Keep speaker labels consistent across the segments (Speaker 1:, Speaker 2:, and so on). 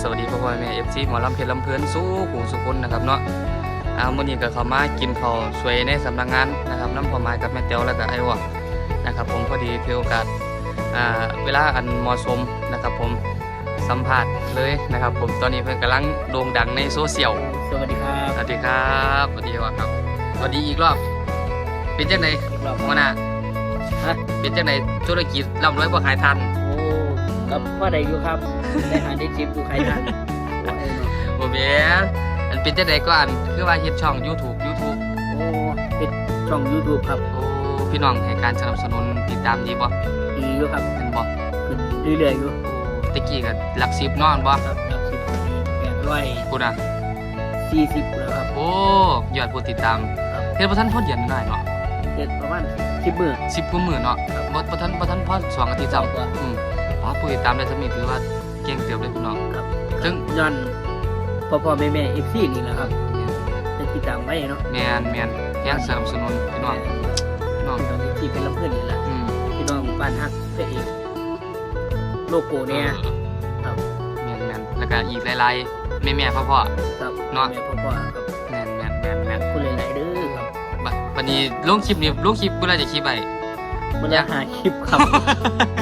Speaker 1: สวัสดีพ่อพ่อแม่เอฟซีหมอลำเพชรลำเพลินสู้หูสุคนนะครับเนาะอ่ามื่อนี้ก็เข้ามากินข้าวสวยในสำนักงานนะครับน้ำพอไม้กับแม่เตียวแล้วก็ไอ้วะนะครับผมพอดีถือโอกาสอ่าเวลาอันเหมาะสมนะครับผมสัมภาษณ์เลยนะครับผมตอนนี้เพิ่นกำลังโด่งดังในโซเชียล
Speaker 2: สวัสดีครับ
Speaker 1: สวัสดีครับสวัสดีวะครับสวัสดีอีกรอบเป็นจังได
Speaker 2: อีกรอบ
Speaker 1: หัวหน้า
Speaker 2: ฮะ
Speaker 1: เป็นจังไดธุรกิจร่ำรวยบ่ขายทัน
Speaker 2: โอ้ กับพ่อใดอยู่ครับได้หาได้จิบอยู่ใครทันโอ้ยเนาะ
Speaker 1: บ่แม่นอันเป็นจังไดก็อันคือว่าเฮ็ดช่อง YouTube YouTube
Speaker 2: โอ้เป็นช่อง YouTube ครับ
Speaker 1: โอ้พี่น้องให้การสนับสนุนติดตามดีบ่
Speaker 2: ดีอยู่ครับ
Speaker 1: เป็นบ่
Speaker 2: ขึ้นเรื่อยๆอยู่
Speaker 1: โอ้ตะกี้ก็หลักสิบนอนบ่
Speaker 2: ครับรับสิบแปดร้อย
Speaker 1: พูดนะ
Speaker 2: สี่สิบแล้วครับ
Speaker 1: โอ้ยอดผู้ติดตาม
Speaker 2: ครับ
Speaker 1: เฮ็ดบ่ทันพอเดือนหน่อยเนาะ
Speaker 2: เด็ดประมาณสิบมือ
Speaker 1: 10กว่ามื้อเนาะบ่บ่ทันบ่ทันพอสองอาทิตย์ซ้ำ
Speaker 2: กว่า
Speaker 1: อืมอ๋อผู้ ติดตามได้สำนี้ถือว่าเก่งเติบเลยพี่น้อง
Speaker 2: ครับ
Speaker 1: ซึ่ง
Speaker 2: ย้อนพ่อพ่อแม่แม่เอฟซีนี่แหละครับจะติดตามไว้เนาะ
Speaker 1: แม่นแม่นแรงสนับสนุนพี่น้องพี่น้อง
Speaker 2: พี่น้องที่เป็นลำเพื่อนนี่แหละ
Speaker 1: อืม
Speaker 2: พี่น้องบ้านฮักพระเอกโลโก้เนี่ยครับ
Speaker 1: แม่นแม่นแล้วก็อีกหลายๆแม่ๆพ่อ
Speaker 2: ครับ
Speaker 1: เนาะ
Speaker 2: แม่พ่อพ่อครับ
Speaker 1: ๆแม่นแม่นแม่นแม่น
Speaker 2: ผู้หลายๆเด้อครับ
Speaker 1: บัดบัดนี้ลงคลิปนี่ลงคลิปเมื่อไหรจะคลิปไป
Speaker 2: เมื่อละหาคลิปครับ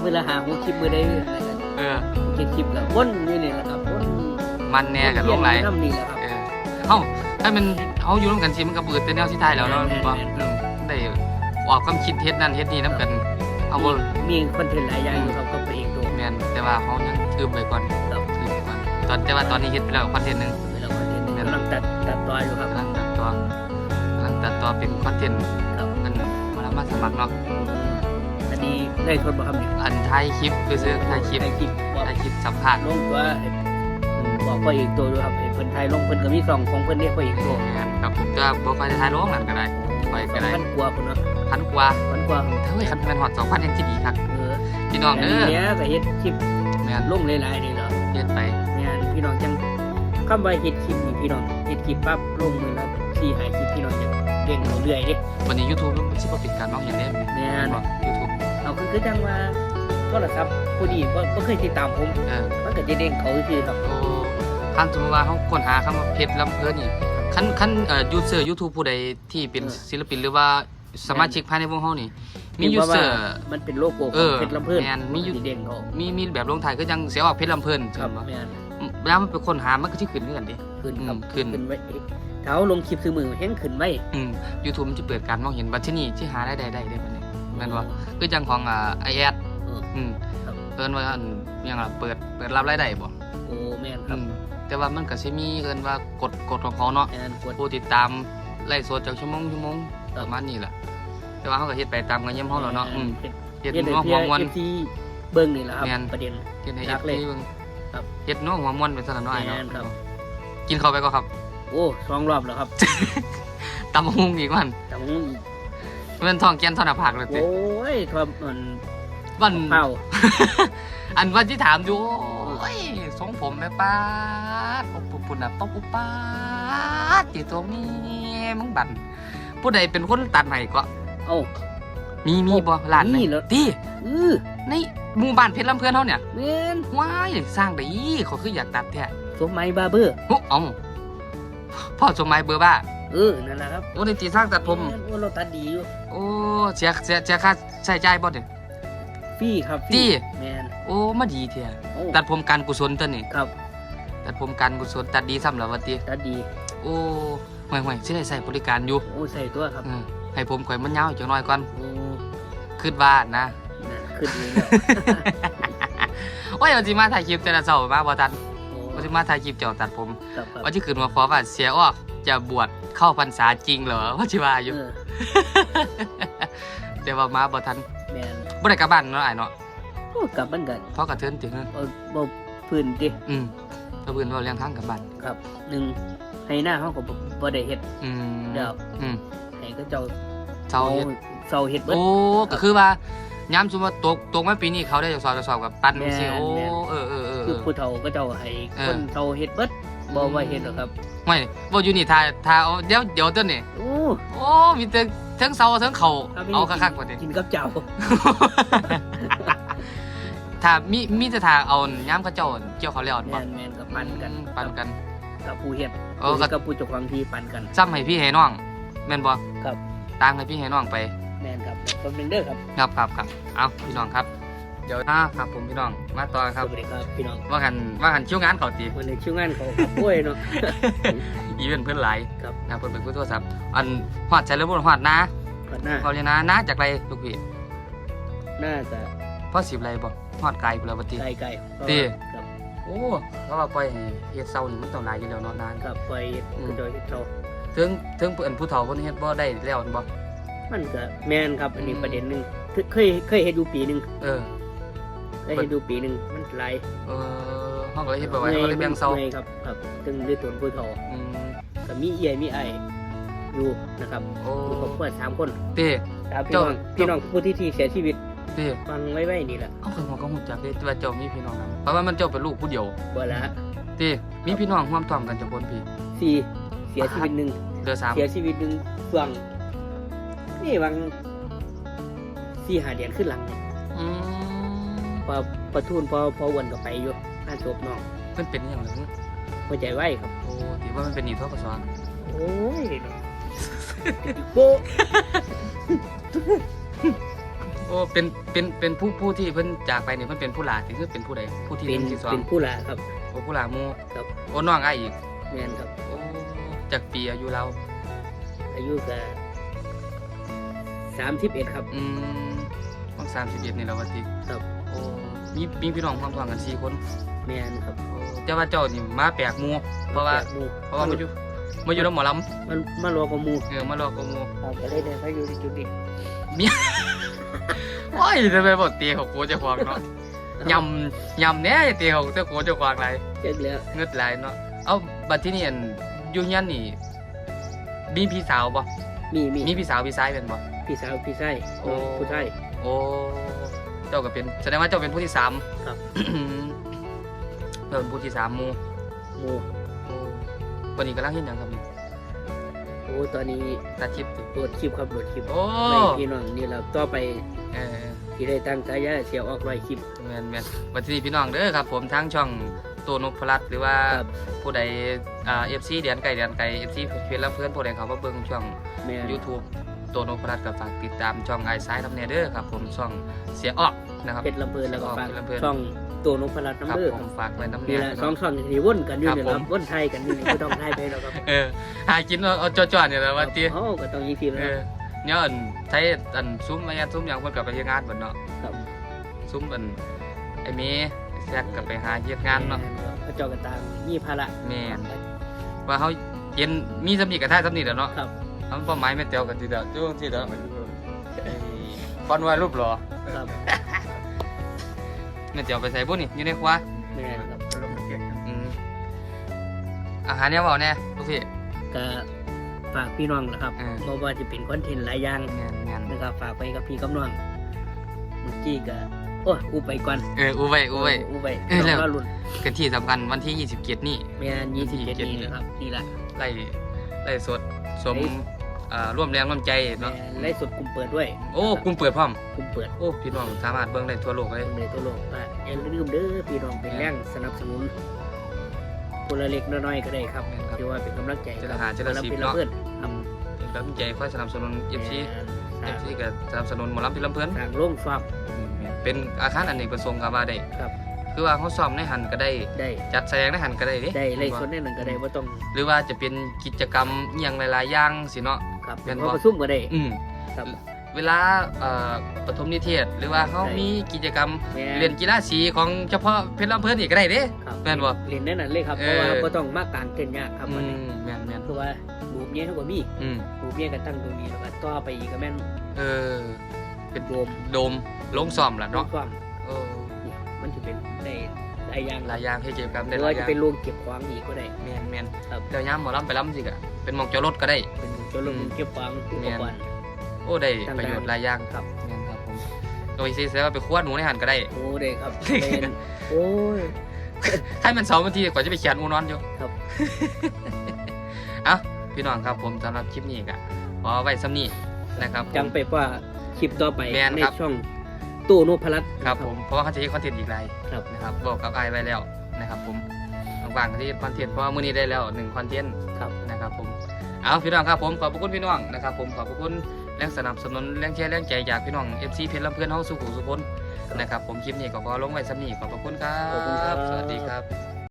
Speaker 2: เมื่อละหาหัวคลิปเมื่อได้อะไรกัน
Speaker 1: เออ
Speaker 2: เก็บคลิปกับวนนี่นี่แหละครับวน
Speaker 1: มันแน่กับลงไหลาย
Speaker 2: น้ำนี่แหละครับ
Speaker 1: เออเอ้าถ้ามันเฮาอยู่ร่วมกันสิมันก็เปิดแต่แนวที่ท้ายแล้วเนาะ
Speaker 2: แม่นๆ
Speaker 1: ว่า
Speaker 2: แม่นๆ
Speaker 1: อืมได้ออกความคิดเฮ็ดนั่นเฮ็ดนี่นํกันเอาบ่
Speaker 2: มีคอนเทนต์หลายอย่างอยู่ครับก็ไปเองดู
Speaker 1: แม่นแต่ว่าเฮายังอึมไว้ก่อน
Speaker 2: ครับ
Speaker 1: อึมไว้ก่อนตอนแต่ว่าตอนนี้เฮ็ดไปแล้วคอนเทนต์หนึง
Speaker 2: เวลาคอนเทนต์กำลังตัดตัดต่ออยู่ครับ
Speaker 1: กำลังตัดต่อกำลังตัดต่อเป็นคอนเทนต์
Speaker 2: ครับ
Speaker 1: มันมาแล้วมาสมัครเนาะ
Speaker 2: อันนี้ได้ทดบ่ครับนี่
Speaker 1: อันถ่ายคลิปซื่อๆถ่ายคลิป
Speaker 2: ถ่ายคลิปบอก
Speaker 1: ถ่ายคลิปสัมภาษณ์
Speaker 2: ลงตัวให้อืมบอกไปอีกตัวดูครับให้เพิ่นถ่ายลงเพิ่นก็มีสองของเพิ่นเรียกไปอีกตัว
Speaker 1: แม่นครับผมก็บ่ค่อยได้ถ่ายลงนั่นก็ได้ค่อยก็ได้
Speaker 2: พันกว่าคนเนาะ
Speaker 1: พันกว่า
Speaker 2: พันกว่า
Speaker 1: เฮ้ยคันแม่นฮอด2,000ยังสิดีครับ
Speaker 2: เออ
Speaker 1: พี่น้อง
Speaker 2: อัน
Speaker 1: เด้อ
Speaker 2: นี้เนี่ยก็เฮ็ดคลิป
Speaker 1: แม่น
Speaker 2: ลงหลายๆนี่แหละ
Speaker 1: เฮ็ดไป
Speaker 2: เนี่ยพี่น้องจังคำว่าเฮ็ดคลิปนี่พี่น้องเฮ็ดคลิปปั๊บลงมือแล้วสี่หายคลิปพี่น้องจะเด้งเอาเรื่อยเด้
Speaker 1: วันนี้ YouTube มันสิบ่ปิดการมองเห็นเด้
Speaker 2: เนี่ย
Speaker 1: บ่ YouTube
Speaker 2: เอาคือคือจังว่าโทรศัพท์ผู้ดีบ่บ่เคยติดตามผม
Speaker 1: เออ
Speaker 2: มันก็จะเด้งเขาคือครับ
Speaker 1: โอ้คันสมมุติว่าเฮาค้นหาคำว่าเพชรลำเพิ่นนี่คันคันเอ่อยูเซอร์ YouTube ผู้ใดที่เป็นศิลปินหรือว่าสมาชิกภายในวงเฮานี่ มียู
Speaker 2: พราะ
Speaker 1: เซ
Speaker 2: ว่า
Speaker 1: อร์
Speaker 2: มันเป็นโลโก้ข
Speaker 1: เอ
Speaker 2: อง
Speaker 1: อ
Speaker 2: เพชรลำเพิ่น
Speaker 1: แม่นมีอยู่
Speaker 2: นเด้งเขา
Speaker 1: มีมีแบบลงท้ายคือจังเสียว่าเพชรลำเพิ่น
Speaker 2: ครับ
Speaker 1: ใช่บ่
Speaker 2: แม่น
Speaker 1: เวลามันไปค้นหามันก็สิขึ้นคือกันเด้
Speaker 2: ขึ้นครับ
Speaker 1: อืมขึ้น
Speaker 2: ขึ้น ไว้เท้าลงคลิปซื้อมือแห้งขึ้นไว้
Speaker 1: อืม YouTube มันจะเปิดการมองเห็นบัดที่นี่ที่หาได้ได้ได้ได้บัดนี้แม่นบ่คือจังของอ่า iAd
Speaker 2: เออ
Speaker 1: อืม
Speaker 2: ครับ
Speaker 1: เอิ้นว่าอันอิหยังล่ะเปิดเปิดรับรายได้บ่
Speaker 2: โอ้แม่นค
Speaker 1: อื
Speaker 2: รับ
Speaker 1: มแต่ว่ามันก็สิมีเอิ้นว่ากฎกฎของเขาเนาะ
Speaker 2: แม่นกด
Speaker 1: ผู้ติดตามไล่สดจากชั่วโมงชั่วโมงประมาณนี้แหละแต่ว่าเขาก็เฮ็ดไปตามกันเยี่ยมเขาแล้วเนาะอืม
Speaker 2: เฮ็ด
Speaker 1: เฮ็ด
Speaker 2: เฮ็ดให้
Speaker 1: นัว
Speaker 2: เพี
Speaker 1: หั
Speaker 2: ยว
Speaker 1: มวน
Speaker 2: เอฟซีเบิ่งนี่แหละครับ
Speaker 1: แม่น
Speaker 2: ประเด็น
Speaker 1: เฮ็ดให้
Speaker 2: รั
Speaker 1: เอกฟ
Speaker 2: เลย
Speaker 1: ซีเบิ่ง
Speaker 2: ครับ
Speaker 1: เฮ็ดนัวหัวมวนเป็นสนานน้อยเนาะ
Speaker 2: แม่นครับ
Speaker 1: กินข้าวไปก็ครับ
Speaker 2: โอ้สองรอบแล้วครับ
Speaker 1: ตำบักหุงอีกวัน
Speaker 2: แต่ผม
Speaker 1: มันท้องแก่นท้องหน้าผากเลยติ
Speaker 2: โอ้ยครับมัน
Speaker 1: วัน
Speaker 2: เผา
Speaker 1: อันวันที่ถามอยู่โอ้ยทรงผมแม่ป้าดปุ๊บปุ๊บปุ๊บน่ะป๊บปุ๊บป้าดติตัวมีมึงบันผู้ใดเป็นคนตัดให้ก็
Speaker 2: เอ้า
Speaker 1: มีมีบ่ร้านไหน
Speaker 2: มีเหรอ
Speaker 1: ติ
Speaker 2: อือ
Speaker 1: ในหมู่บ้านเพชรลำเพื่อนเฮาเนี่ย
Speaker 2: แม่น
Speaker 1: ว้ายสร้างได้อีเขาคืออยากตัดแท้
Speaker 2: สมไมัยบาร์เบอร์
Speaker 1: หุเอ้าพ่อสมหมายเบอร์บ้า
Speaker 2: เออนั่นแหละครับ
Speaker 1: โอ้ในตีสร้างตัดผม
Speaker 2: แนโอ้เราตัดดีอยู่
Speaker 1: โอ้เสียเสียเสียค่าใช้จ่ายบ่เนี่ย
Speaker 2: ฟรีครับฟ
Speaker 1: จี้
Speaker 2: รี แม่น
Speaker 1: โอ้มาดีเทีย
Speaker 2: โอ้
Speaker 1: ตัดผมการกุศลตัวนี่
Speaker 2: ครับ
Speaker 1: ตัดผมการกุศลตัดดีซ้ำแล้ววะติ
Speaker 2: ตัดดี
Speaker 1: โอ้ห่วยห่วยสิได้ใส่บริการอยู่
Speaker 2: โอ้ใส่ตัวครับ
Speaker 1: อืมให้ผมข่อยมันยาวจังน้อยก่อน
Speaker 2: โอ้
Speaker 1: คิดว่านะ
Speaker 2: น่ะขึ้นเลยแล้ว
Speaker 1: โอ้ยวันสิมาถ่ายคลิปแต่ละเช้ามาบ่ทัน
Speaker 2: โอ้
Speaker 1: วันสิมาถ่ายคลิปเจ้าตัดผม
Speaker 2: ครับครับ
Speaker 1: วันที่ขึ้นมาขอว่าเสียออกจะบวช เข้าพรรษาจริงเหรอว่าสิว่าอยู่
Speaker 2: เออ
Speaker 1: แต่ว่ามาบ่ทัน
Speaker 2: แม่น
Speaker 1: บ่ได้กลับบ้านเนาะอ้ายเนาะ
Speaker 2: โอ้กลับบ้านกัน
Speaker 1: เพราะกระเทินถึง
Speaker 2: บ่บ่พื้นดิ
Speaker 1: อืมก็เพื่อนว่าเลี้ยงทางกลับบ้าน
Speaker 2: ครับหนึ่งให้หน้าเขาก็บ่บ่ได้เฮ็ด
Speaker 1: อืม
Speaker 2: เดี๋ยว
Speaker 1: อืม
Speaker 2: ให้ก็เจ้า
Speaker 1: เช้าเฮ็ด
Speaker 2: เซาเฮ็ดเบิด
Speaker 1: โอ้ก็คือว่าย้ำสมมติว่าตกตกมาปีนี้เขาได้จะสอบจะสอบกับปัน
Speaker 2: แม่น
Speaker 1: สิโอ้
Speaker 2: แม่น
Speaker 1: เออเออเออเอ
Speaker 2: คือ
Speaker 1: อ
Speaker 2: ผู้เฒ่าก็เจ้าให้
Speaker 1: เออ
Speaker 2: คนเฒ่าเฮ็ดเบิดบ่ว่าเฮ็ดหรอกครับ
Speaker 1: ไม่ว่าอยู่นี่ทาทาเอาเดี๋ยวเดี๋ยวต้นนี่
Speaker 2: โอ้
Speaker 1: โอ้มีแต่ทั้งเสาทั้งเขา
Speaker 2: ถ้ไม่
Speaker 1: เอา
Speaker 2: ได้
Speaker 1: คักๆกว่านี้
Speaker 2: กินกับเจ้า
Speaker 1: ถ้ามีมีจะทาเอาย้ำเขาเจ้าเกี่ยวเขาแล้ว
Speaker 2: แม
Speaker 1: บ่
Speaker 2: นแมนกับปันกัน
Speaker 1: ปันกัน
Speaker 2: กับผู้เฮ็ด
Speaker 1: เออก็
Speaker 2: กับผู้เจ้าของที่ปันกัน
Speaker 1: ซ้ำให้พี่ให้น้องแม่นบ่
Speaker 2: ครับ
Speaker 1: ตามให้พี่ให้น้องไป
Speaker 2: แมนครับคนหนึ่งเด้อครับ
Speaker 1: ครับครับครับเอาพี่น้องครับ เดี๋ยวอ่าครับผมพี่น้อง มาต่อค
Speaker 2: ส
Speaker 1: รับ
Speaker 2: วัสดีครับพี่น้อง
Speaker 1: ว่ากันว่ากันคิวงานเขาตี
Speaker 2: วันนี้คิวงานเขาครับโอ้ยเนาะ
Speaker 1: อีเวนต์เพื่อนหลาย
Speaker 2: ครับ
Speaker 1: นะเพื่อนเป็นผู้โทรศัพท์อันหอดใจแล้วบ่หอดนะ
Speaker 2: ก่อนหน้า
Speaker 1: เขาเลยนะนะจากไรลูกพี่
Speaker 2: น่าจะ
Speaker 1: พ่อสิบไรบ่หอดไกลพุ่นแล้วบ่ติ
Speaker 2: ไกลไกล
Speaker 1: ดี
Speaker 2: ครับ
Speaker 1: โอ้เขาว่าปล่อยให้เฮ็ดเซานี่มันต้องหลายอยู่แล้วเนาะนาน
Speaker 2: ครับไป
Speaker 1: อืม
Speaker 2: คือโดยที่เขา
Speaker 1: ถึงถึงเพิ่นผู้เฒ่าเพิ่นเฮ็ดบ่ได้แล้วบ่
Speaker 2: มันก็แมนครับอันนี้
Speaker 1: อืม
Speaker 2: ประเด็นหนึ่งเคยเคยเฮ็ดอยู่ปีหนึ่ง
Speaker 1: เออ
Speaker 2: เคยเฮ็ดอยู่ปีหนึ่งมันหลาย
Speaker 1: เออเฮาก็เลยเฮ็ดบ่ไหวเฮาก็เลยแบ่งเซา
Speaker 2: มื่อยครับ ครับซึ่งด้วยตนผู้เฒ่า
Speaker 1: อืม
Speaker 2: ก็มีเอี่ยมีไออยู่นะครับ
Speaker 1: โอ้
Speaker 2: อยู่ครอบครัวสามคน
Speaker 1: เต้
Speaker 2: ครับพี่
Speaker 1: เจ้า
Speaker 2: น้องพี่น้องผู้ที่ที่เสียชีวิต
Speaker 1: เต้
Speaker 2: ฟังไว้ไว้นี่แหละ
Speaker 1: เอาคือผมก็ฮู้จักเด้ว่าเจ้ามีพี่น้องนํเพราะว่ามันเจ้าเป็นลูกผู้เดียว
Speaker 2: บ่ละ
Speaker 1: เต้มีพี่น้องร่วมท้องกันจักคนพี่
Speaker 2: สี่เสียชีวิตหนึ่ง
Speaker 1: เหลือสาม
Speaker 2: เสียชีวิตหนึ่งช่วงนี่บางสี่หาเดือนขึ้นหลังนี่
Speaker 1: อืม
Speaker 2: พอประทุนพอพอวันก็ไปอยู่น่าศพน้อง
Speaker 1: เพิ่นเป็นอหย่างไร
Speaker 2: หัวใจไหวครับ
Speaker 1: โอ้ที่ว่ามันเป็นหนีทกศ
Speaker 2: โอ้ยเนาะโป๊ะ
Speaker 1: โอ้เป็นเป็นเป็นผู้ผู้ที่เพิ่นจากไปเนี่ยเพิ่นเป็นผู้หลาที่คือเป็นผู้ใดผู้ที่ห
Speaker 2: เป็น
Speaker 1: นึ่งที่สอง
Speaker 2: เป็นผู้ละครับ
Speaker 1: โอ้ผู้หลาหมู
Speaker 2: ครับ
Speaker 1: โอ้น้องอ้ายอีก
Speaker 2: แม่นครับ
Speaker 1: โอ้จากปีอายุเรา
Speaker 2: อายุก็สามสิบเอ็ดครับ
Speaker 1: อืมต้องสามสิบเอ็ดนี่แหละวะติ
Speaker 2: ครับ
Speaker 1: โอ้ มีมีพี่น้องความท้องกันสี่คน
Speaker 2: แม่นครับ
Speaker 1: โอ้แต่ว่าเจ้านี่มาแปลกหมูเพราะว่า
Speaker 2: แปลกหมู่
Speaker 1: เพราะว่ามาอยู่มาอยู่น้ำหมอล
Speaker 2: มันมารอกับหมูำ
Speaker 1: เออมารอกับหมู
Speaker 2: ครับก็เลยได้ไปอยู่ที่จุดนี้
Speaker 1: โอ้ยทำไมบอกตีของกูเจะควางเนาะยำยำแน่ตีของเจ้ากูเจะควางไร
Speaker 2: เจ๊กแล้ว
Speaker 1: เงืดไหลายเนาะเอาบัดที่นี่อันอยูเฮียนนี่มีพี่สาวบ่
Speaker 2: มีมี
Speaker 1: มีพี่สาวพี่ชายเป็นบ่
Speaker 2: พี่สาวพี่ชาย
Speaker 1: โอ้
Speaker 2: ผู้ชาย
Speaker 1: โอ้เจ้าก็เป็นแสดงว่าเจ้าเป็นผู้ที่สาม
Speaker 2: ครับ
Speaker 1: เจ้าเป็นผู้ที่สามหมู
Speaker 2: หมู
Speaker 1: โอ้วันนี้กำลังเห็นยังครับนี่
Speaker 2: โอ้ตอนนี้
Speaker 1: ตัดคลิปติ
Speaker 2: โหลดคลิปครับโหลดคลิป
Speaker 1: โอ้
Speaker 2: ในพี่น้องนี่เราต่อไป
Speaker 1: เออ
Speaker 2: ที่ได้ตั้งใจจะเสียออกไว้คลิป
Speaker 1: แม่นแม่นวันที่นี่พี่น้องเด้อครับผมทั้งช่องตัวนพรัตน์หรือว่า
Speaker 2: ครับ
Speaker 1: ผู้ใดอ่าเอฟซีเดียนไก่เดียนไก่เอฟซีเพื่อนและเพื่อนผู้ใดเขามาเบิ่งช่อง
Speaker 2: แม่น
Speaker 1: YouTube ตัวนพรัตน์ก็ฝากติดตามช่องไอซ้ายน้ำเนเดอร์ครับผมช่องเสียออกนะครับ
Speaker 2: เพชรลำเพลินแล้วก็ฝาก
Speaker 1: เพชรลำเพลิน
Speaker 2: ช่องตัวนพรัตน์
Speaker 1: ครับ
Speaker 2: น้ำเลือ
Speaker 1: ผมฝากไว้น้ำเน
Speaker 2: นี่
Speaker 1: ย
Speaker 2: แหละสองช่องที่วนกันอยู่นี่
Speaker 1: ครับ
Speaker 2: ค
Speaker 1: ผ
Speaker 2: รับ
Speaker 1: ม
Speaker 2: วนไทยกันอยู่นี่ไม่ต้องไทยไปหรอกครับ
Speaker 1: เออหากินเอาเอาจ่อๆเนี่ยแหละว่าตี
Speaker 2: โอ้ก็ต้องยี่สิบ
Speaker 1: เอ
Speaker 2: แล้ว
Speaker 1: อเนี่ยอันใช้อันซุ้มมายันซุ้มอย่างเพิ่นกลับไปเฮ็ดงานเพิ่นเนาะ
Speaker 2: ครับ
Speaker 1: ซุ้มอันไอ้เมย์แซกกลับไปหาเฮ็ดงานเนาะ
Speaker 2: พระเจ้ากันตามมีภาระ
Speaker 1: แม่นว่าเขาเย็นมีสำนีกับท่าสำนีแล้วเนาะ
Speaker 2: ครับ
Speaker 1: ทำเป้าหมายไม่เตียวกันทีเดียวจ้วงทีเดียวฟอนไว้รูปหรอ
Speaker 2: ครับ
Speaker 1: แม่เตียวไปใส่บุญนี่อยู่ในครัว
Speaker 2: แม่นครับ
Speaker 1: อืมอาหารเนี่ยเปล่าแน่ลูกพี่
Speaker 2: ก็ฝากพี่น้องนะครับ
Speaker 1: เออ
Speaker 2: เพราะว่าจะเป็นคอนเทนต์หลายอย่าง
Speaker 1: งานงาน
Speaker 2: นะครับฝากไปกับพี่กับน้องเมื่อกี้ก็โอ้ยอูไปก่อน
Speaker 1: เอออู้ไว้อู้ไว้
Speaker 2: อูไป
Speaker 1: เออแล้ว
Speaker 2: น้องรุ่น
Speaker 1: กันที่สำคัญวันที่27นี่
Speaker 2: แม่นยี่สิบเจ็ด
Speaker 1: 27
Speaker 2: นี่นะครับนี่แหละ
Speaker 1: ไล่ไล่สดสม
Speaker 2: ไล่
Speaker 1: อ่าร่วมแรงร่วมใจ
Speaker 2: แม่
Speaker 1: เนาะ
Speaker 2: นไล่สดกลุ่มเปิดด้วย
Speaker 1: โอ้กลุ่มเปิดพร้อม
Speaker 2: กลุ่มเปิด
Speaker 1: โอ้พี่น้องสามารถเบิ่งได้ทั่วโลกเลย
Speaker 2: คนในตัวโลกว่าอย่าลืมเด้อพี่น้องเป็นแรงสนับสนุนคนละเล็กน้อยๆก็ได้ครับ
Speaker 1: แม่นครับ
Speaker 2: ถือว่าเป็นกำลังใจ
Speaker 1: เจรหาเจรสิบ
Speaker 2: เป็น
Speaker 1: เนาะ
Speaker 2: เพื่อนครับ
Speaker 1: เป็นกำลังใจคอยสนับสนุน FC
Speaker 2: แม่น
Speaker 1: FC ก็สนับสนุนหมอลำพี่ลำเพื่อน
Speaker 2: ทางโล่งฟาร์ม
Speaker 1: เป็นอาคารอเนกประสงค์ก็ว่าได้
Speaker 2: ครับ
Speaker 1: คือว่าเขาซ้อมในหันก็ได้
Speaker 2: ได้
Speaker 1: จัดแสดงในหันก็ได้เด้
Speaker 2: ได้ไล่สดแน่นอนก็ได้ว่าต้อง
Speaker 1: หรือว่าจะเป็นกิจกรรมอหย่างหลายๆอย่างสิเนาะ
Speaker 2: ครับ
Speaker 1: แม่นบ่
Speaker 2: ว่าประชุมก็ได้
Speaker 1: อืม
Speaker 2: ครับ
Speaker 1: เวลาเอ่อปฐมนิเทศ หรือว่าเขา
Speaker 2: ได้
Speaker 1: มีกิจกรรม
Speaker 2: แม่น
Speaker 1: เรียนกีฬาสีของเฉพาะเพชรลำเพื่อนอีกก็ได้เด้
Speaker 2: ครับ
Speaker 1: แม่นบ่
Speaker 2: เรียนแน่นอนเลยครับ
Speaker 1: เอ
Speaker 2: เพ
Speaker 1: อ
Speaker 2: ราะว่าก็ต้องมากการเต้นยากครับ
Speaker 1: อื
Speaker 2: วันนี้
Speaker 1: มแม่นแม่น
Speaker 2: คือว่าบูบเนี้ยเท่ากับมี
Speaker 1: อืม
Speaker 2: บูบเนี้ยก็ตั้งตรงนี้แล้วก็ต่อไปอีกก็แม่น
Speaker 1: เออ เป็น
Speaker 2: โดม
Speaker 1: โดมลงซ้อมล่ะเนาะ
Speaker 2: ฟาร์ม
Speaker 1: เออ
Speaker 2: เนี่ย มันจะเป็นได้หลายอย่าง
Speaker 1: หลายอย่างให้กิจกรรม
Speaker 2: ห
Speaker 1: ได้
Speaker 2: รือ
Speaker 1: หลา
Speaker 2: ว่าย
Speaker 1: อ
Speaker 2: จะ
Speaker 1: ย่าง
Speaker 2: เป็นโรงเก็บของอีกก็ได้
Speaker 1: แม่นแม่น
Speaker 2: ครับ
Speaker 1: เดี๋ยวยามหมอลำไปลำสิกะเป็นหมองจอดรถก็ได้
Speaker 2: เป็นจะลงเก็บของอุปกรณ์
Speaker 1: โอ้ได้
Speaker 2: ต่างๆ
Speaker 1: ประโยชน์หลายอย่าง
Speaker 2: ครับ
Speaker 1: แม่นครับผมโดยซีเซว่าไปคั่วหนูในหันก็ได้
Speaker 2: โอ้ได้ครับเป็นโอ้ย
Speaker 1: ให้มันสองนาทีกว่าจะไปเขียนอูนอนอยู่
Speaker 2: ครับ
Speaker 1: เอ้าพี่น้องครับผมสำหรับคลิปนี้ก็ขอไว้ซ้ำนี้นะครับผม
Speaker 2: จำไปว่าคลิปต่อไป
Speaker 1: แม่น
Speaker 2: ใน
Speaker 1: ครับ
Speaker 2: ช่อง ตู้นพรัตน์
Speaker 1: ครับผมเพราะว่าเขาจะเฮ็ดคอนเทนต์อีกไร
Speaker 2: ครับ
Speaker 1: นะครับบอกกับไอายไว้แล้วนะครับผมว่างๆเขาจะเฮ็ดคอนเทนต์เพราะว่ามื้อนี้ได้แล้วหนึ่งคอนเทนต์
Speaker 2: ครับ
Speaker 1: นะครับผมเอาพี่น้องครับผมขอบพระคุณพี่น้องนะครับผมขอบพระคุณแรงสนับสนุนแรงเชียร์แรงใจจากพี่น้อง FC เพชรลำเพื่อนเฮาสุขุสุพนนะครับผมคลิปนี้ก็ขอลงไว้สำนี้ขอบพระคุณครับ
Speaker 2: ขอบคุณครับ
Speaker 1: สวัสดีครับ